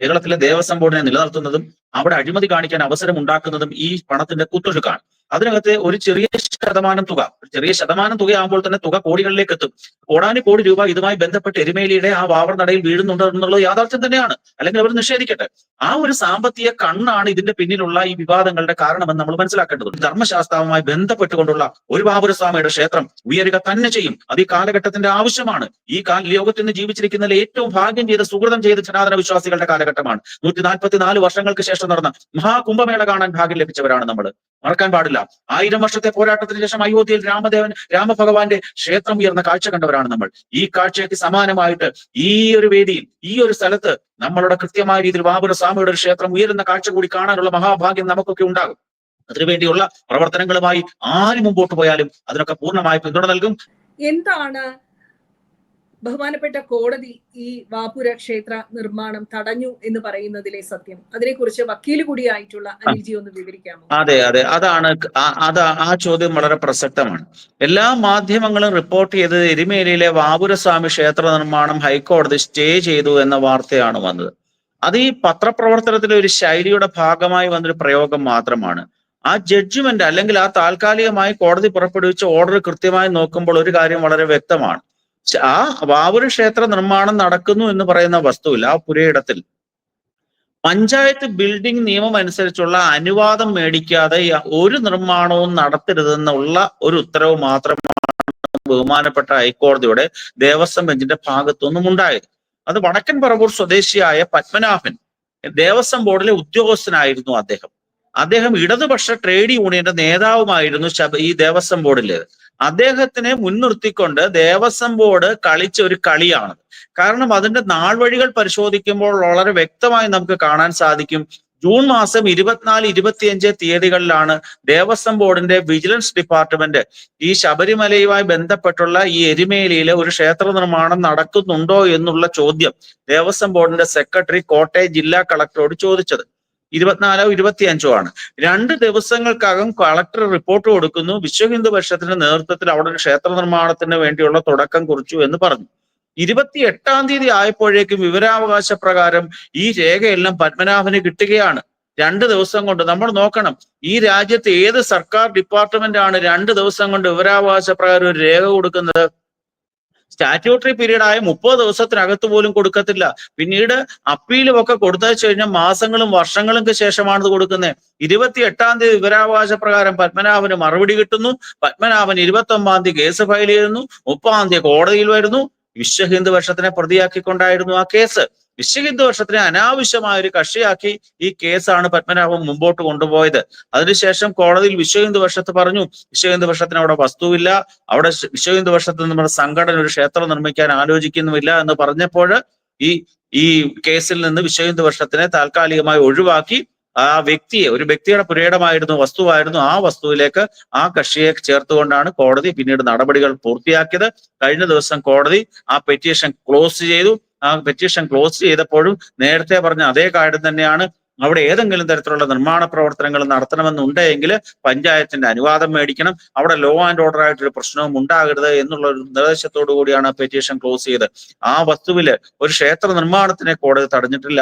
കേരളത്തിലെ ദേവസ്വം ബോർഡിനെ നിലനിർത്തുന്നതും അവിടെ അഴിമതി കാണിക്കാൻ അവസരം ഉണ്ടാക്കുന്നതും ഈ പണത്തിന്റെ കുത്തൊഴുക്കാണ്. അതിനകത്ത് ഒരു ചെറിയ ശതമാനം തുക ഒരു ചെറിയ ശതമാനം തുകയാകുമ്പോൾ തന്നെ തുക കോടികളിലേക്ക് എത്തും. കോടാനു കോടി രൂപ ഇതുമായി ബന്ധപ്പെട്ട് എരുമേലിയുടെ ആ വാവർ നടയിൽ വീഴുന്നുണ്ട് എന്നുള്ളത് യാഥാർത്ഥ്യം തന്നെയാണ്. അല്ലെങ്കിൽ അവർ നിഷേധിക്കട്ടെ. ആ ഒരു സാമ്പത്തിക കണ്ണാണ് ഇതിന്റെ പിന്നിലുള്ള ഈ വിവാദങ്ങളുടെ കാരണമെന്ന് നമ്മൾ മനസ്സിലാക്കേണ്ടതുണ്ട്. ധർമ്മശാസ്ത്രവുമായി ബന്ധപ്പെട്ടുകൊണ്ടുള്ള ഒരു ബാബുരസ്വാമിയുടെ ക്ഷേത്രം ഉയരുക തന്നെ ചെയ്യും. അത് ഈ കാലഘട്ടത്തിന്റെ ആവശ്യമാണ്. ഈ കാല ലോകത്തിൽ നിന്ന് ജീവിച്ചിരിക്കുന്നതിൽ ഏറ്റവും ഭാഗ്യം ചെയ്ത സുഹൃതം ചെയ്ത സനാതന വിശ്വാസികളുടെ കാലഘട്ടമാണ്. നൂറ്റി നാൽപ്പത്തിനാല് വർഷങ്ങൾക്ക് ശേഷം നടന്ന മഹാകുംഭമേള കാണാൻ ഭാഗ്യം ലഭിച്ചവരാണ് നമ്മൾ മറക്കാൻ പാടില്ല. ആയിരം വർഷത്തെ പോരാട്ടത്തിന് ശേഷം അയോധ്യയിൽ രാമദേവൻ രാമഭഗവാന്റെ ക്ഷേത്രം ഉയർന്ന കാഴ്ച കണ്ടവരാണ് നമ്മൾ. ഈ കാഴ്ചയ്ക്ക് സമാനമായിട്ട് ഈ ഒരു വേദിയിൽ ഈ ഒരു സ്ഥലത്ത് നമ്മളുടെ കൃത്യമായ രീതിയിൽ ബാബുര സ്വാമിയുടെ ഒരു ക്ഷേത്രം ഉയരുന്ന കാഴ്ച കൂടി കാണാനുള്ള മഹാഭാഗ്യം നമുക്കൊക്കെ ഉണ്ടാകും. അതിനുവേണ്ടിയുള്ള പ്രവർത്തനങ്ങളുമായി ആര് മുമ്പോട്ട് പോയാലും അതിനൊക്കെ പൂർണമായി പിന്തുണ നൽകും. എന്താണ് ബഹുമാനപ്പെട്ട കോടതി ഈ വാപുര ക്ഷേത്ര നിർമ്മാണം തടഞ്ഞു എന്ന് പറയുന്നതിലെ സത്യം. അതിനെക്കുറിച്ച് വക്കീൽ കൂടിയായിട്ടുള്ള അനിൽജി ഒന്ന് വിവരിക്കാമോ? അതെ അതെ. അതാണ് അത് ആ ചോദ്യം വളരെ പ്രസക്തമാണ്. എല്ലാ മാധ്യമങ്ങളും റിപ്പോർട്ട് ചെയ്തത് എരുമേലിയിലെ വാപുരസ്വാമി ക്ഷേത്ര നിർമ്മാണം ഹൈക്കോടതി സ്റ്റേ ചെയ്തു എന്ന വാർത്തയാണ് വന്നത്. അത് ഈ പത്രപ്രവർത്തനത്തിലെ ഒരു ശൈലിയുടെ ഭാഗമായി വന്നൊരു പ്രയോഗം മാത്രമാണ്. ആ ജഡ്ജ്മെന്റ് അല്ലെങ്കിൽ ആ താൽക്കാലികമായി കോടതി പുറപ്പെടുവിച്ച ഓർഡർ കൃത്യമായി നോക്കുമ്പോൾ ഒരു കാര്യം വളരെ വ്യക്തമാണ്. ആ വാവൂര് ക്ഷേത്ര നിർമ്മാണം നടക്കുന്നു എന്ന് പറയുന്ന വസ്തുവിൽ ആ പുരയിടത്തിൽ പഞ്ചായത്ത് ബിൽഡിംഗ് നിയമം അനുസരിച്ചുള്ള അനുവാദം മേടിക്കാതെ ഒരു നിർമ്മാണവും നടത്തരുതെന്നുള്ള ഒരു ഉത്തരവ് മാത്രമാണ് ബഹുമാനപ്പെട്ട ഹൈക്കോടതിയുടെ ദേവസ്വം ബെഞ്ചിന്റെ ഭാഗത്തുനിന്നും ഉണ്ടായത്. അത് വടക്കൻ പറവൂർ സ്വദേശിയായ പത്മനാഭൻ ദേവസ്വം ബോർഡിലെ ഉദ്യോഗസ്ഥനായിരുന്നു അദ്ദേഹം. അദ്ദേഹം ഇടതുപക്ഷ ട്രേഡ് യൂണിയന്റെ നേതാവുമായിരുന്നു ശബ ഈ ദേവസ്വം ബോർഡിൽ. അദ്ദേഹത്തിനെ മുൻനിർത്തിക്കൊണ്ട് ദേവസ്വം ബോർഡ് കളിച്ച ഒരു കളിയാണ് കാരണം അതിന്റെ നാൾവഴികൾ പരിശോധിക്കുമ്പോൾ വളരെ വ്യക്തമായി നമുക്ക് കാണാൻ സാധിക്കും. ജൂൺ മാസം ഇരുപത്തിനാല് ഇരുപത്തിയഞ്ച് തീയതികളിലാണ് ദേവസ്വം ബോർഡിന്റെ വിജിലൻസ് ഡിപ്പാർട്ട്മെന്റ് ഈ ശബരിമലയുമായി ബന്ധപ്പെട്ടുള്ള ഈ എരുമേലിയിലെ ഒരു ക്ഷേത്ര നിർമ്മാണം നടക്കുന്നുണ്ടോ എന്നുള്ള ചോദ്യം ദേവസ്വം ബോർഡിന്റെ സെക്രട്ടറി കോട്ടയം ജില്ലാ കളക്ടറോട് ചോദിച്ചത്. ഇരുപത്തിനാലോ ഇരുപത്തിയഞ്ചോ ആണ്. രണ്ട് ദിവസങ്ങൾക്കകം കളക്ടർ റിപ്പോർട്ട് കൊടുക്കുന്നു. വിശ്വ ഹിന്ദു പരിഷത്തിന്റെ നേതൃത്വത്തിൽ അവിടെ ഒരു ക്ഷേത്ര നിർമ്മാണത്തിന് വേണ്ടിയുള്ള തുടക്കം കുറിച്ചു എന്ന് പറഞ്ഞു. ഇരുപത്തി എട്ടാം തീയതി ആയപ്പോഴേക്കും വിവരാവകാശ പ്രകാരം ഈ രേഖയെല്ലാം പത്മനാഭന് കിട്ടുകയാണ്. രണ്ട് ദിവസം കൊണ്ട് നമ്മൾ നോക്കണം. ഈ രാജ്യത്ത് ഏത് സർക്കാർ ഡിപ്പാർട്ട്മെന്റ് ആണ് രണ്ട് ദിവസം കൊണ്ട് വിവരാവകാശ പ്രകാരം ഒരു രേഖ കൊടുക്കുന്നത്? സ്റ്റാറ്റ്യൂട്ടറി പീരീഡ് ആയ മുപ്പത് ദിവസത്തിനകത്ത് പോലും കൊടുക്കത്തില്ല. പിന്നീട് അപ്പീലും ഒക്കെ കൊടുത്തയച്ചു കഴിഞ്ഞാൽ മാസങ്ങളും വർഷങ്ങൾക്ക് ശേഷമാണ് ഇത് കൊടുക്കുന്നത്. ഇരുപത്തി എട്ടാം തീയതി വിവരാവകാശ പ്രകാരം പത്മനാഭന് മറുപടി കിട്ടുന്നു. പത്മനാഭൻ ഇരുപത്തി ഒമ്പതാം തീയതി കേസ് ഫയൽ ചെയ്യുന്നു. മുപ്പതാം തീയതി കോടതിയിൽ വരുന്നു. വിശ്വ ഹിന്ദു വർഷത്തിനെ പ്രതിയാക്കിക്കൊണ്ടായിരുന്നു ആ കേസ്. വിശ്വ ഹിന്ദു വർഷത്തിനെ അനാവശ്യമായ ഒരു കക്ഷിയാക്കി ഈ കേസാണ് പത്മനാഭൻ മുമ്പോട്ട് കൊണ്ടുപോയത്. അതിനുശേഷം കോടതിയിൽ വിശ്വഹിന്ദു വർഷത്ത് പറഞ്ഞു വിശ്വഹിന്ദു വർഷത്തിന് അവിടെ വസ്തുവില്ല. അവിടെ വിശ്വഹിന്ദു വർഷത്തിന് നമ്മുടെ സംഘടന ഒരു ക്ഷേത്രം നിർമ്മിക്കാൻ ആലോചിക്കുന്നുമില്ല എന്ന് പറഞ്ഞപ്പോൾ ഈ ഈ കേസിൽ നിന്ന് വിശ്വഹിന്ദു വർഷത്തിനെ താൽക്കാലികമായി ഒഴിവാക്കി. ആ വ്യക്തിയെ ഒരു വ്യക്തിയുടെ പുരേടമായിരുന്നു വസ്തുവായിരുന്നു. ആ വസ്തുവിലേക്ക് ആ കക്ഷിയെ ചേർത്തുകൊണ്ടാണ് കോടതി പിന്നീട് നടപടികൾ പൂർത്തിയാക്കിയത്. കഴിഞ്ഞ ദിവസം കോടതി ആ പെറ്റീഷൻ ക്ലോസ് ചെയ്തു. ആ പെറ്റീഷൻ ക്ലോസ് ചെയ്തപ്പോഴും നേരത്തെ പറഞ്ഞ അതേ കാര്യം തന്നെയാണ് അവിടെ ഏതെങ്കിലും തരത്തിലുള്ള നിർമ്മാണ പ്രവർത്തനങ്ങൾ നടത്തണമെന്നുണ്ടെങ്കിൽ പഞ്ചായത്തിന്റെ അനുവാദം മേടിക്കണം. അവിടെ ലോ ആൻഡ് ഓർഡർ ആയിട്ടൊരു പ്രശ്നവും ഉണ്ടാകരുത് എന്നുള്ള ഒരു നിർദ്ദേശത്തോടു കൂടിയാണ് പെറ്റീഷൻ ക്ലോസ് ചെയ്ത് ആ വസ്തുവിൽ ഒരു ക്ഷേത്ര നിർമ്മാണത്തിനെ കോടതി തടഞ്ഞിട്ടില്ല.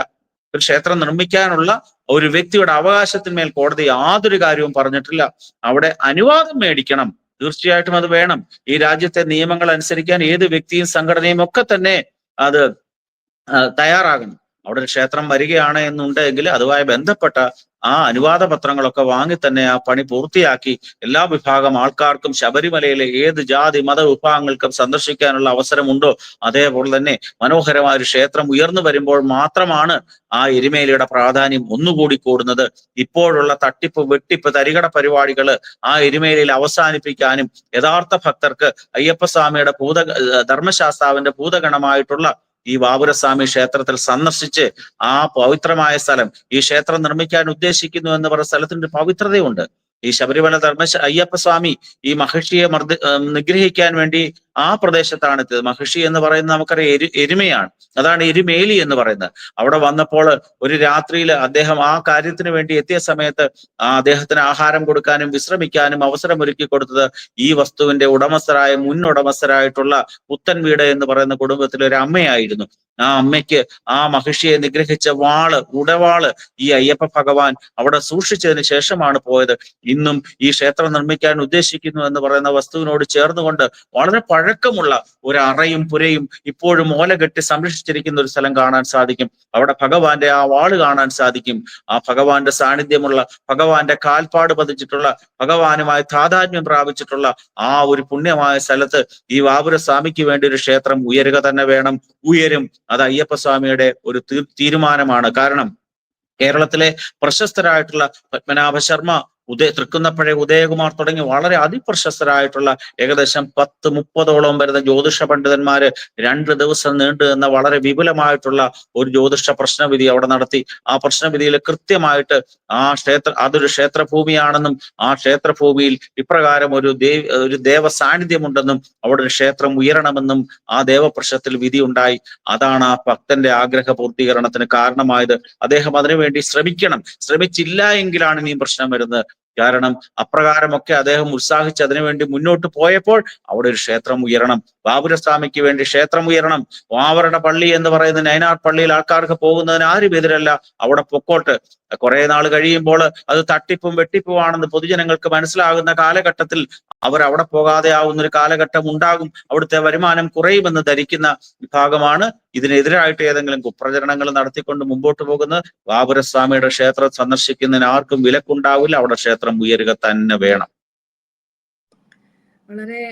ഒരു ക്ഷേത്രം നിർമ്മിക്കാനുള്ള ഒരു വ്യക്തിയുടെ അവകാശത്തിന്മേൽ കോടതി യാതൊരു കാര്യവും പറഞ്ഞിട്ടില്ല. അവിടെ അനുവാദം മേടിക്കണം. തീർച്ചയായിട്ടും അത് വേണം. ഈ രാജ്യത്തെ നിയമങ്ങൾ അനുസരിക്കാൻ ഏത് വ്യക്തിയും സംഘടനയും ഒക്കെ തന്നെ അത് തയ്യാറാകണം അവിടെ ഒരു ക്ഷേത്രം വരികയാണ് എന്നുണ്ടെങ്കിൽ അതുമായി ബന്ധപ്പെട്ട ആ അനുവാദ പത്രങ്ങളൊക്കെ വാങ്ങി തന്നെ ആ പണി പൂർത്തിയാക്കി എല്ലാ വിഭാഗം ആൾക്കാർക്കും ശബരിമലയിലെ ഏത് ജാതി മത വിഭാഗങ്ങൾക്കും സന്ദർശിക്കാനുള്ള അവസരമുണ്ടോ? അതേപോലെ തന്നെ മനോഹരമായ ഒരു ക്ഷേത്രം ഉയർന്നു വരുമ്പോൾ മാത്രമാണ് ആ എരുമേലിയുടെ പ്രാധാന്യം ഒന്നുകൂടി കൂടുന്നത്. ഇപ്പോഴുള്ള തട്ടിപ്പ് വെട്ടിപ്പ് തരികട പരിപാടികൾ ആ എരുമേലിയിൽ അവസാനിപ്പിക്കാനും യഥാർത്ഥ ഭക്തർക്ക് അയ്യപ്പസ്വാമിയുടെ ഭൂത ധർമ്മശാസ്താവിന്റെ ഭൂതഗണമായിട്ടുള്ള ഈ ബാബുരസ്വാമി ക്ഷേത്രത്തിൽ സന്ദർശിച്ച് ആ പവിത്രമായ സ്ഥലം ഈ ക്ഷേത്രം നിർമ്മിക്കാൻ ഉദ്ദേശിക്കുന്നു എന്ന് പറഞ്ഞ സ്ഥലത്തിന്റെ പവിത്രതയുണ്ട്. ഈ ശബരിമല ധർമ്മ അയ്യപ്പസ്വാമി ഈ മഹിഷിയെ മർദ്ദ നിഗ്രഹിക്കാൻ വേണ്ടി ആ പ്രദേശത്താണ് എത്തിയത് മഹിഷി എന്ന് പറയുന്നത് നമുക്കറിയാം എരു എരുമയാണ്. അതാണ് എരുമേലി എന്ന് പറയുന്നത്. അവിടെ വന്നപ്പോൾ ഒരു രാത്രിയിൽ അദ്ദേഹം ആ കാര്യത്തിന് വേണ്ടി എത്തിയ സമയത്ത് ആ അദ്ദേഹത്തിന് ആഹാരം കൊടുക്കാനും വിശ്രമിക്കാനും അവസരം ഒരുക്കി കൊടുത്തത് ഈ വസ്തുവിന്റെ ഉടമസ്ഥരായ മുൻ ഉടമസ്ഥരായിട്ടുള്ള പുത്തൻ വീട് എന്ന് പറയുന്ന കുടുംബത്തിലെ ഒരു അമ്മയായിരുന്നു. ആ അമ്മയ്ക്ക് ആ മഹിഷിയെ നിഗ്രഹിച്ച വാൾ ഉടവാൾ ഈ അയ്യപ്പ ഭഗവാൻ അവിടെ സൂക്ഷിച്ചതിന് ശേഷമാണ് പോയത്. ഇന്നും ഈ ക്ഷേത്രം നിർമ്മിക്കാൻ ഉദ്ദേശിക്കുന്നു എന്ന് പറയുന്ന വസ്തുവിനോട് ചേർന്നുകൊണ്ട് വളരെ പഴക്കമുള്ള ഒരു അറയും പുരയും ഇപ്പോഴും ഓല കെട്ടി സംരക്ഷിച്ചിരിക്കുന്ന ഒരു സ്ഥലം കാണാൻ സാധിക്കും. അവിടെ ഭഗവാന്റെ ആ വാൾ കാണാൻ സാധിക്കും. ആ ഭഗവാന്റെ സാന്നിധ്യമുള്ള ഭഗവാന്റെ കാൽപ്പാട് പതിച്ചിട്ടുള്ള ഭഗവാനുമായി താതാത്മ്യം പ്രാപിച്ചിട്ടുള്ള ആ ഒരു പുണ്യമായ സ്ഥലത്ത് ഈ വാപുര സ്വാമിക്ക് വേണ്ടി ഒരു ക്ഷേത്രം ഉയരുക തന്നെ വേണം. ഉയരും. അത് അയ്യപ്പസ്വാമിയുടെ ഒരു തീരുമാനമാണ്. കാരണം കേരളത്തിലെ പ്രശസ്തരായിട്ടുള്ള പത്മനാഭ ശർമ്മ ഉദയ തൃക്കുന്നപ്പഴ ഉദയകുമാർ തുടങ്ങി വളരെ അതിപ്രശസ്തരായിട്ടുള്ള ഏകദേശം പത്ത് മുപ്പതോളം വരുന്ന ജ്യോതിഷ പണ്ഡിതന്മാര് രണ്ട് ദിവസം നീണ്ടു നിന്ന വളരെ വിപുലമായിട്ടുള്ള ഒരു ജ്യോതിഷ പ്രശ്നവിധി അവിടെ നടത്തി. ആ പ്രശ്നവിധിയിൽ കൃത്യമായിട്ട് ആ ക്ഷേത്ര അതൊരു ക്ഷേത്രഭൂമിയാണെന്നും ആ ക്ഷേത്രഭൂമിയിൽ ഇപ്രകാരം ഒരു ദേവ ഒരു ദേവ സാന്നിധ്യമുണ്ടെന്നും അവിടെ ഒരു ക്ഷേത്രം ഉയരണമെന്നും ആ ദേവപ്രശ്നത്തിൽ വിധി ഉണ്ടായി. അതാണ് ആ ഭക്തന്റെ ആഗ്രഹ പൂർത്തീകരണത്തിന് കാരണമായത്. അദ്ദേഹം അതിനുവേണ്ടി ശ്രമിക്കണം. ശ്രമിച്ചില്ല എങ്കിലാണ് ഇനിയും പ്രശ്നം വരുന്നത്. കാരണം അപ്രകാരമൊക്കെ അദ്ദേഹം ഉത്സാഹിച്ച് അതിനുവേണ്ടി മുന്നോട്ട് പോയപ്പോൾ അവിടെ ഒരു ക്ഷേത്രം ഉയരണം. ബാബുരസ്വാമിക്ക് വേണ്ടി ക്ഷേത്രം ഉയരണം. വാവരുടെ പള്ളി എന്ന് പറയുന്ന നയനാർ പള്ളിയിൽ ആൾക്കാർക്ക് പോകുന്നതിന് ആരും എതിരല്ല. അവിടെ പൊക്കോട്ട്. കുറെ നാൾ കഴിയുമ്പോൾ അത് തട്ടിപ്പും വെട്ടിപ്പുമാണെന്ന് പൊതുജനങ്ങൾക്ക് മനസ്സിലാകുന്ന കാലഘട്ടത്തിൽ അവർ അവിടെ പോകാതെ ആവുന്ന ഒരു കാലഘട്ടം ഉണ്ടാകും. അവിടുത്തെ വരുമാനം കുറയുമെന്ന് ധരിക്കുന്ന വിഭാഗമാണ് ഇതിനെതിരായിട്ട് ഏതെങ്കിലും കുപ്രചരണങ്ങൾ നടത്തിക്കൊണ്ട് മുമ്പോട്ട് പോകുന്നത് ബാബുരസ്വാമിയുടെ ക്ഷേത്രം സന്ദർശിക്കുന്നതിന് ആർക്കും വിലക്കുണ്ടാവില്ല. അവിടെ ക്ഷേത്രം ഉയരുക തന്നെ വേണം. വളരെ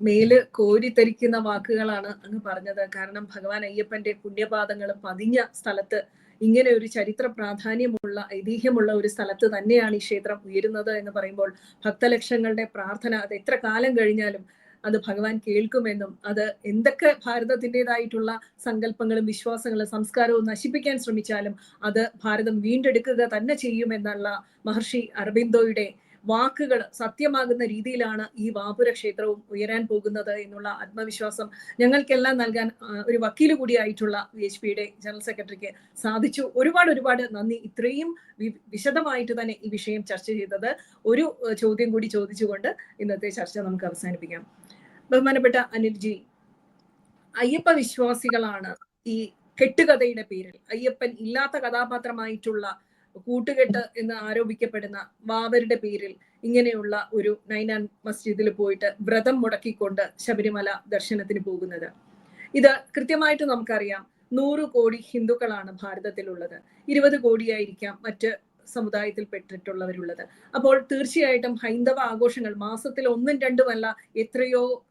മേൽ കോരിത്തരിക്കുന്ന വാക്കുകളാണ് അങ്ങ് പറഞ്ഞത്. കാരണം ഭഗവാൻ അയ്യപ്പന്റെ പുണ്യപാദങ്ങൾ പതിഞ്ഞ സ്ഥലത്ത് ഇങ്ങനെ ഒരു ചരിത്ര പ്രാധാന്യമുള്ള ഐതിഹ്യമുള്ള ഒരു സ്ഥലത്ത് തന്നെയാണ് ഈ ക്ഷേത്രം ഉയരുന്നത് എന്ന് പറയുമ്പോൾ ഭക്തലക്ഷങ്ങളുടെ പ്രാർത്ഥന അത് എത്ര കാലം കഴിഞ്ഞാലും അത് ഭഗവാൻ കേൾക്കുമെന്നും അത് എന്തൊക്കെ ഭാരതത്തിന്റെതായിട്ടുള്ള സങ്കല്പങ്ങളും വിശ്വാസങ്ങളും സംസ്കാരവും നശിപ്പിക്കാൻ ശ്രമിച്ചാലും അത് ഭാരതം വീണ്ടെടുക്കുക തന്നെ ചെയ്യുമെന്നുള്ള മഹർഷി അരബിന്ദോയുടെ വാക്കുകൾ സത്യമാകുന്ന രീതിയിലാണ് ഈ വാപുര ക്ഷേത്രവും ഉയരാൻ പോകുന്നത് എന്നുള്ള ആത്മവിശ്വാസം ഞങ്ങൾക്കെല്ലാം നൽകാൻ ഒരു വക്കീൽ കൂടിയായിട്ടുള്ള വി എച്ച് പിയുടെ ജനറൽ സെക്രട്ടറിക്ക് സാധിച്ചു. ഒരുപാട് ഒരുപാട് നന്ദി. ഇത്രയും വിശദമായിട്ട് തന്നെ ഈ വിഷയം ചർച്ച ചെയ്തത് ഒരു ചോദ്യം കൂടി ചോദിച്ചുകൊണ്ട് ഇന്നത്തെ ചർച്ച നമുക്ക് അവസാനിപ്പിക്കാം. ബഹുമാനപ്പെട്ട അനിൽജി അയ്യപ്പ വിശ്വാസികളാണ് ഈ കെട്ടുകഥയുടെ പേരിൽ അയ്യപ്പൻ ഇല്ലാത്ത കഥാപാത്രമായിട്ടുള്ള കൂട്ടുകെട്ട് എന്ന് ആരോപിക്കപ്പെടുന്ന വാവരുടെ പേരിൽ ഇങ്ങനെയുള്ള ഒരു നൈനാൻ മസ്ജിദിൽ പോയിട്ട് വ്രതം മുടക്കിക്കൊണ്ട് ശബരിമല ദർശനത്തിന് പോകുന്നത്. ഇത് കൃത്യമായിട്ട് നമുക്കറിയാം. നൂറ് കോടി ഹിന്ദുക്കളാണ് ഭാരതത്തിലുള്ളത്. ഇരുപത് കോടിയായിരിക്കാം മറ്റ് സമുദായത്തിൽ പെട്ടിട്ടുള്ളവരുള്ളത്. അപ്പോൾ തീർച്ചയായിട്ടും ഹൈന്ദവ ആഘോഷങ്ങൾ മാസത്തിൽ ഒന്നും രണ്ടുമല്ല എത്രയോ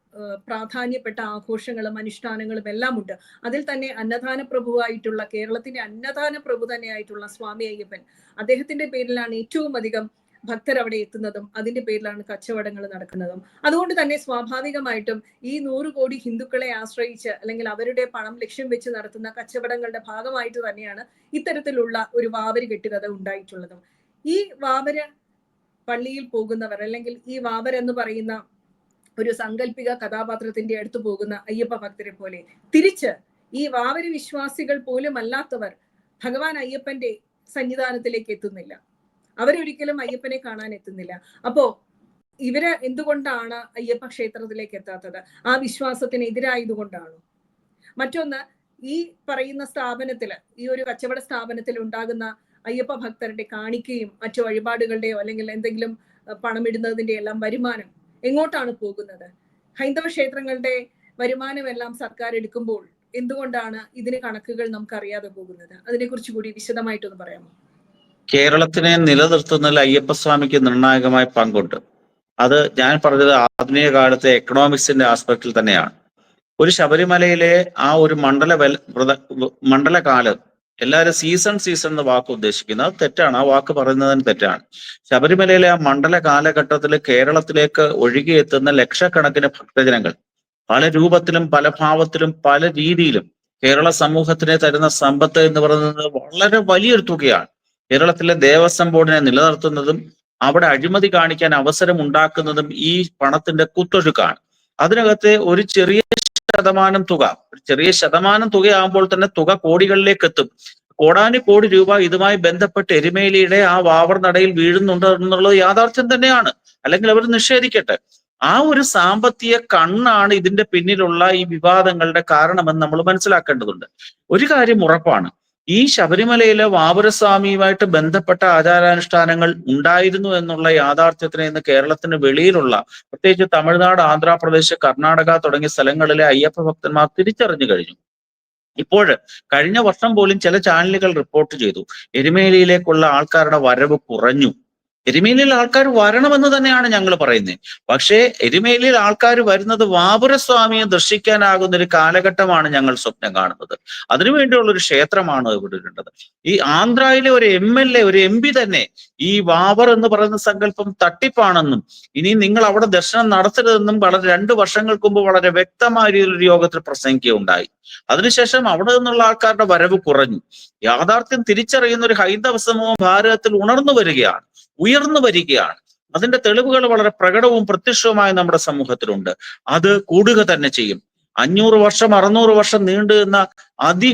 പ്രാധാന്യപ്പെട്ട ആഘോഷങ്ങളും അനുഷ്ഠാനങ്ങളും എല്ലാം ഉണ്ട് അതിൽ തന്നെ അന്നദാന പ്രഭുവായിട്ടുള്ള കേരളത്തിന്റെ അന്നദാന പ്രഭു തന്നെയായിട്ടുള്ള സ്വാമി അയ്യപ്പൻ. അദ്ദേഹത്തിന്റെ പേരിലാണ് ഏറ്റവും അധികം ഭക്തർ അവിടെ എത്തുന്നതും അതിന്റെ പേരിലാണ് കച്ചവടങ്ങൾ നടക്കുന്നതും. അതുകൊണ്ട് തന്നെ സ്വാഭാവികമായിട്ടും ഈ നൂറ് കോടി ഹിന്ദുക്കളെ ആശ്രയിച്ച് അല്ലെങ്കിൽ അവരുടെ പണം ലക്ഷ്യം വെച്ച് നടത്തുന്ന കച്ചവടങ്ങളുടെ ഭാഗമായിട്ട് തന്നെയാണ് ഇത്തരത്തിലുള്ള ഒരു വാവര് കെട്ടുകഥ ഉണ്ടായിട്ടുള്ളതും. ഈ വാവര പള്ളിയിൽ പോകുന്നവർ അല്ലെങ്കിൽ ഈ വാവർ എന്ന് പറയുന്ന ഒരു സാങ്കല്പിക കഥാപാത്രത്തിന്റെ അടുത്ത് പോകുന്ന അയ്യപ്പ ഭക്തരെ പോലെ. തിരിച്ച് ഈ വാവരി വിശ്വാസികൾ പോലും അല്ലാത്തവർ ഭഗവാൻ അയ്യപ്പന്റെ സന്നിധാനത്തിലേക്ക് എത്തുന്നില്ല. അവരൊരിക്കലും അയ്യപ്പനെ കാണാൻ എത്തുന്നില്ല. അപ്പോ ഇവർ എന്തുകൊണ്ടാണ് അയ്യപ്പ ക്ഷേത്രത്തിലേക്ക് എത്താത്തത്? ആ വിശ്വാസത്തിന് എതിരായതുകൊണ്ടാണോ? മറ്റൊന്ന് ഈ പറയുന്ന സ്ഥാപനത്തിൽ ഈ ഒരു കച്ചവട സ്ഥാപനത്തിൽ ഉണ്ടാകുന്ന അയ്യപ്പ ഭക്തരുടെ കാണിക്കുകയും മറ്റു വഴിപാടുകളുടെയോ അല്ലെങ്കിൽ എന്തെങ്കിലും പണമിടുന്നതിന്റെ എല്ലാം വരുമാനം എങ്ങോട്ടാണ് പോകുന്നത്? ഹൈന്ദവ ക്ഷേത്രങ്ങളുടെ വരുമാനമെല്ലാം സർക്കാർ എടുക്കുമ്പോൾ എന്തുകൊണ്ടാണ് ഇതിന് കണക്കുകൾ നമുക്ക് അറിയാതെ പോകുന്നത്? അതിനെക്കുറിച്ച് കൂടി വിശദമായിട്ടൊന്ന് പറയാമോ? കേരളത്തിനെ നിലനിർത്തുന്നതിൽ അയ്യപ്പസ്വാമിക്ക് നിർണായകമായ പങ്കുണ്ട്. അത് ഞാൻ പറഞ്ഞത് ആധുനിക കാലത്തെ എക്കണോമിക്സിന്റെ ആസ്പെക്റ്റിൽ തന്നെയാണ്. ഒരു ശബരിമലയിലെ ആ ഒരു മണ്ഡല മണ്ഡലകാലം എല്ലാവരും സീസൺ സീസൺ എന്ന വാക്ക് ഉദ്ദേശിക്കുന്നത് തെറ്റാണ്. ആ വാക്ക് പറയുന്നതിന് തെറ്റാണ്. ശബരിമലയിലെ ആ മണ്ഡല കാലഘട്ടത്തിൽ കേരളത്തിലേക്ക് ഒഴുകിയെത്തുന്ന ലക്ഷക്കണക്കിന് ഭക്തജനങ്ങൾ പല രൂപത്തിലും പല ഭാവത്തിലും പല രീതിയിലും കേരള സമൂഹത്തിന് തരുന്ന സമ്പത്ത് എന്ന് പറയുന്നത് വളരെ വലിയൊരു തുകയാണ്. കേരളത്തിലെ ദേവസ്വം ബോർഡിനെ നിലനിർത്തുന്നതും അവിടെ അഴിമതി കാണിക്കാൻ അവസരം ഉണ്ടാക്കുന്നതും ഈ പണത്തിന്റെ കുത്തൊഴുക്കാണ്. അതിനകത്തെ ഒരു ചെറിയ ശതമാനം തുക. ഒരു ചെറിയ ശതമാനം തുകയാകുമ്പോൾ തന്നെ തുക കോടികളിലേക്ക് എത്തും. കോടാനു കോടി രൂപ ഇതുമായി ബന്ധപ്പെട്ട് എരുമേലിയുടെ ആ വാവർ നടയിൽ വീഴുന്നുണ്ട് എന്നുള്ളത് യാഥാർത്ഥ്യം തന്നെയാണ്. അല്ലെങ്കിൽ അവർ നിഷേധിക്കട്ടെ. ആ ഒരു സാമ്പത്തിക കണ്ണാണ് ഇതിന്റെ പിന്നിലുള്ള ഈ വിവാദങ്ങളുടെ കാരണമെന്ന് നമ്മൾ മനസ്സിലാക്കേണ്ടതുണ്ട്. ഒരു കാര്യം ഉറപ്പാണ്. ഈ ശബരിമലയിലെ വാപുരസ്വാമിയുമായിട്ട് ബന്ധപ്പെട്ട ആചാരാനുഷ്ഠാനങ്ങൾ ഉണ്ടായിരുന്നു എന്നുള്ള യാഥാർത്ഥ്യത്തിന് ഇന്ന് കേരളത്തിന് വെളിയിലുള്ള പ്രത്യേകിച്ച് തമിഴ്നാട് ആന്ധ്രാപ്രദേശ് കർണാടക തുടങ്ങിയ സ്ഥലങ്ങളിലെ അയ്യപ്പ ഭക്തന്മാർ തിരിച്ചറിഞ്ഞു കഴിഞ്ഞു. ഇപ്പോൾ കഴിഞ്ഞ വർഷം പോലും ചില ചാനലുകൾ റിപ്പോർട്ട് ചെയ്തു. എരുമേലിയിലേക്കുള്ള ആൾക്കാരുടെ വരവ് കുറഞ്ഞു. എരുമേലിയിൽ ആൾക്കാർ വരണമെന്ന് തന്നെയാണ് ഞങ്ങൾ പറയുന്നത്. പക്ഷേ എരുമേലിയിൽ ആൾക്കാർ വരുന്നത് വാപുരസ്വാമിയെ ദർശിക്കാനാകുന്ന ഒരു കാലഘട്ടമാണ് ഞങ്ങൾ സ്വപ്നം കാണുന്നത്. അതിനുവേണ്ടിയുള്ള ഒരു ക്ഷേത്രമാണ് ഇവിടെ ഉള്ളത്. ഈ ആന്ധ്രയിലെ ഒരു എം എൽ എ ഒരു എം പി തന്നെ ഈ വാവർ എന്ന് പറയുന്ന സങ്കല്പം തട്ടിപ്പാണെന്നും ഇനി നിങ്ങൾ അവിടെ ദർശനം നടത്തരുതെന്നും വളരെ രണ്ട് വർഷങ്ങൾക്ക് മുമ്പ് വളരെ വ്യക്തമായ രീതിയിൽ ഒരു യോഗത്തിൽ പ്രസംഗിക്കുകയുണ്ടായി. അതിനുശേഷം അവിടെ നിന്നുള്ള ആൾക്കാരുടെ വരവ് കുറഞ്ഞു. യാഥാർത്ഥ്യം തിരിച്ചറിയുന്ന ഒരു ഹൈന്ദവ സമൂഹം ഭാരതത്തിൽ ഉണർന്നു വരികയാണ് ഉയർന്നു വരികയാണ്. അതിന്റെ തെളിവുകൾ വളരെ പ്രകടവും പ്രത്യക്ഷവുമായി നമ്മുടെ സമൂഹത്തിലുണ്ട്. അത് കൂടുക തന്നെ ചെയ്യും. അഞ്ഞൂറ് വർഷം അറുന്നൂറ് വർഷം നീണ്ടു നിന്ന അതി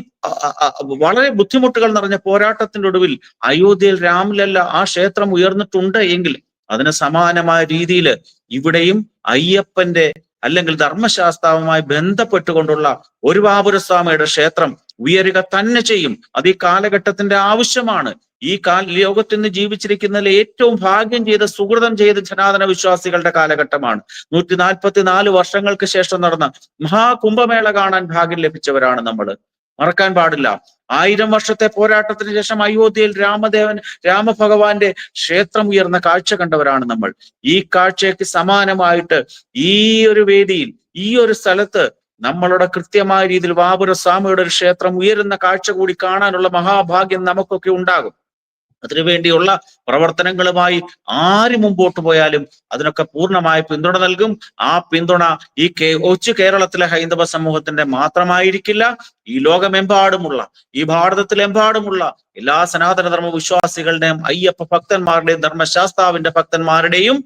വളരെ ബുദ്ധിമുട്ടുകൾ നിറഞ്ഞ പോരാട്ടത്തിന്റെ ഒടുവിൽ അയോധ്യയിൽ രാമിലല്ല ആ ക്ഷേത്രം ഉയർന്നിട്ടുണ്ട് എങ്കിൽ അതിന് സമാനമായ രീതിയിൽ ഇവിടെയും അയ്യപ്പന്റെ അല്ലെങ്കിൽ ധർമ്മശാസ്താവുമായി ബന്ധപ്പെട്ടുകൊണ്ടുള്ള ഒരു ബാബുരസ്വാമിയുടെ ക്ഷേത്രം ഉയരുക തന്നെ ചെയ്യും. അത് ഈ കാലഘട്ടത്തിന്റെ ആവശ്യമാണ്. ഈ കാൽ ലോകത്തിൽ നിന്ന് ജീവിച്ചിരിക്കുന്നതിൽ ഏറ്റവും ഭാഗ്യം ചെയ്ത സുഹൃതം ചെയ്ത ജനാതന വിശ്വാസികളുടെ കാലഘട്ടമാണ്. നൂറ്റി നാൽപ്പത്തി നാല് വർഷങ്ങൾക്ക് ശേഷം നടന്ന മഹാകുംഭമേള കാണാൻ ഭാഗ്യം ലഭിച്ചവരാണ് നമ്മൾ മറക്കാൻ പാടില്ല. ആയിരം വർഷത്തെ പോരാട്ടത്തിന് ശേഷം അയോധ്യയിൽ രാമദേവൻ രാമഭഗവാന്റെ ക്ഷേത്രം ഉയർന്ന കാഴ്ച കണ്ടവരാണ് നമ്മൾ. ഈ കാഴ്ചയ്ക്ക് സമാനമായിട്ട് ഈ ഒരു വേദിയിൽ ഈ ഒരു സ്ഥലത്ത് നമ്മളുടെ കൃത്യമായ രീതിയിൽ വാപുര സ്വാമിയുടെ ഒരു ക്ഷേത്രം ഉയരുന്ന കാഴ്ച കൂടി കാണാനുള്ള മഹാഭാഗ്യം നമുക്കൊക്കെ ഉണ്ടാകും. അതിനുവേണ്ടിയുള്ള പ്രവർത്തനങ്ങളുമായി ആര് മുമ്പോട്ട് പോയാലും അതിനൊക്കെ പൂർണമായ പിന്തുണ നൽകും. ആ പിന്തുണ ഈ കൊച്ചു കേരളത്തിലെ ഹൈന്ദവ സമൂഹത്തിന്റെ മാത്രമായിരിക്കില്ല ഈ ലോകമെമ്പാടുമുള്ള ഈ ഭാരതത്തിലെമ്പാടുമുള്ള എല്ലാ സനാതനധർമ്മ വിശ്വാസികളുടെയും അയ്യപ്പ ഭക്തന്മാരുടെയും ധർമ്മശാസ്താവിന്റെ ഭക്തന്മാരുടെയും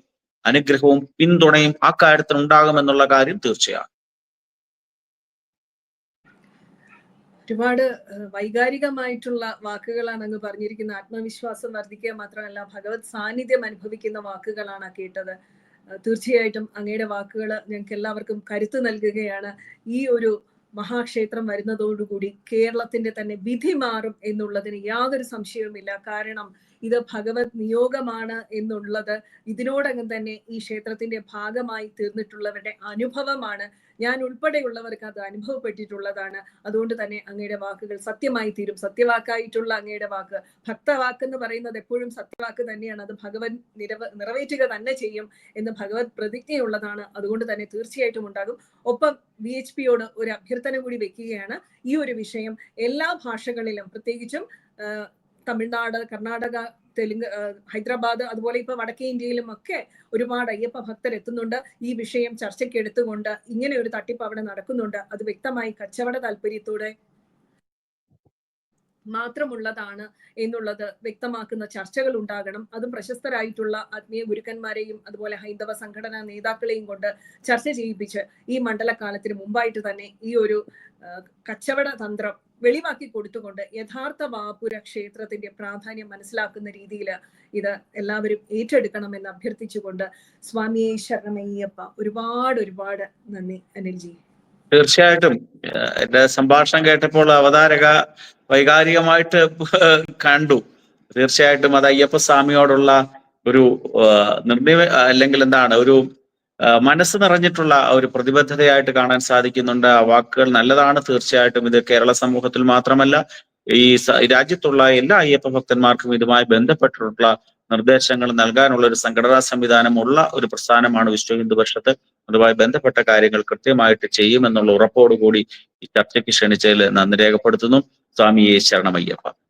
അനുഗ്രഹവും പിന്തുണയും ആ കാര്യത്തിൽ ഉണ്ടാകുമെന്നുള്ള കാര്യം തീർച്ചയാണ്. ഒരുപാട് വൈകാരികമായിട്ടുള്ള വാക്കുകളാണ് അങ്ങ് പറഞ്ഞിരിക്കുന്ന ആത്മവിശ്വാസം വർദ്ധിക്കുക മാത്രമല്ല ഭഗവത് സാന്നിധ്യം അനുഭവിക്കുന്ന വാക്കുകളാണ് കേട്ടത്. തീർച്ചയായിട്ടും അങ്ങയുടെ വാക്കുകൾ ഞങ്ങൾക്ക് എല്ലാവർക്കും കരുത്ത് നൽകുകയാണ്. ഈ ഒരു മഹാക്ഷേത്രം വരുന്നതോടുകൂടി കേരളത്തിന്റെ തന്നെ വിധി മാറും എന്നുള്ളതിന് യാതൊരു സംശയവുമില്ല. കാരണം ഇത് ഭഗവത് നിയോഗമാണ് എന്നുള്ളത് ഇതിനോടകം തന്നെ ഈ ക്ഷേത്രത്തിന്റെ ഭാഗമായി തീർന്നിട്ടുള്ളവരുടെ അനുഭവമാണ്. ഞാൻ ഉൾപ്പെടെയുള്ളവർക്ക് അത് അനുഭവപ്പെട്ടിട്ടുള്ളതാണ്. അതുകൊണ്ട് തന്നെ അങ്ങയുടെ വാക്കുകൾ സത്യമായി തീരും. സത്യവാക്കായിട്ടുള്ള അങ്ങയുടെ വാക്ക്. ഭക്തവാക്ക് എന്ന് പറയുന്നത് എപ്പോഴും സത്യവാക്ക് തന്നെയാണ്. അത് ഭഗവൻ നിരവ നിറവേറ്റുക തന്നെ ചെയ്യും എന്ന് ഭഗവത് പ്രതിജ്ഞയുള്ളതാണ്. അതുകൊണ്ട് തന്നെ തീർച്ചയായിട്ടും ഉണ്ടാകും. ഒപ്പം വി എച്ച് പിയോട് ഒരു അഭ്യർത്ഥന കൂടി വെക്കുകയാണ്. ഈ ഒരു വിഷയം എല്ലാ ഭാഷകളിലും പ്രത്യേകിച്ചും തമിഴ്നാട് കർണാടക തെലുങ്ക് ഹൈദരാബാദ് അതുപോലെ ഇപ്പൊ വടക്കേ ഇന്ത്യയിലും ഒക്കെ ഒരുപാട് അയ്യപ്പ ഭക്തർ എത്തുന്നുണ്ട്. ഈ വിഷയം ചർച്ചയ്ക്ക് എടുത്തുകൊണ്ട് ഇങ്ങനെ ഒരു തട്ടിപ്പ് അവിടെ നടക്കുന്നുണ്ട്. അത് വ്യക്തമായി കച്ചവട താല്പര്യത്തോടെ മാത്രമുള്ളതാണ് എന്നുള്ളത് വ്യക്തമാക്കുന്ന ചർച്ചകൾ ഉണ്ടാകണം. അതും പ്രശസ്തരായിട്ടുള്ള ആത്മീയ ഗുരുക്കന്മാരെയും അതുപോലെ ഹൈന്ദവ സംഘടനാ നേതാക്കളെയും കൊണ്ട് ചർച്ച ചെയ്യിപ്പിച്ച് ഈ മണ്ഡലകാലത്തിന് മുമ്പായിട്ട് തന്നെ ഈ ഒരു കച്ചവട തന്ത്രം വെളിവാക്കി കൊടുത്തുകൊണ്ട് യഥാർത്ഥ വാപുര ക്ഷേത്രത്തിന്റെ പ്രാധാന്യം മനസ്സിലാക്കുന്ന രീതിയിൽ ഇത് എല്ലാവരും ഏറ്റെടുക്കണമെന്ന് അഭ്യർത്ഥിച്ചുകൊണ്ട് സ്വാമിയെ ശരണമയ്യപ്പ ഒരുപാട് ഒരുപാട് നന്ദി അനിൽജി. തീർച്ചയായിട്ടും. എന്റെ സംഭാഷണം കേട്ടപ്പോൾ അവതാരക വൈകാരികമായിട്ട് കണ്ടു. തീർച്ചയായിട്ടും അത് അയ്യപ്പ സ്വാമിയോടുള്ള ഒരു നിർണയ അല്ലെങ്കിൽ എന്താണ് ഒരു മനസ്സ് നിറഞ്ഞിട്ടുള്ള ഒരു പ്രതിബദ്ധതയായിട്ട് കാണാൻ സാധിക്കുന്നുണ്ട്. ആ വാക്കുകൾ നല്ലതാണ്. തീർച്ചയായിട്ടും ഇത് കേരള സമൂഹത്തിൽ മാത്രമല്ല ഈ രാജ്യത്തുള്ള എല്ലാ അയ്യപ്പ ഭക്തന്മാർക്കും ഇതുമായി ബന്ധപ്പെട്ടിട്ടുള്ള നിർദ്ദേശങ്ങൾ നൽകാനുള്ള ഒരു സംഘടനാ സംവിധാനം ഉള്ള ഒരു പ്രസ്ഥാനമാണ് വിശ്വ ഹിന്ദു പരിഷത്ത്. അതുമായി ബന്ധപ്പെട്ട കാര്യങ്ങൾ കൃത്യമായിട്ട് ചെയ്യുമെന്നുള്ള ഉറപ്പോടുകൂടി ഈ ചർച്ചയ്ക്ക് ക്ഷണിച്ചതിൽ നന്ദി രേഖപ്പെടുത്തുന്നു. സ്വാമിയെ ശരണമയ്യപ്പ.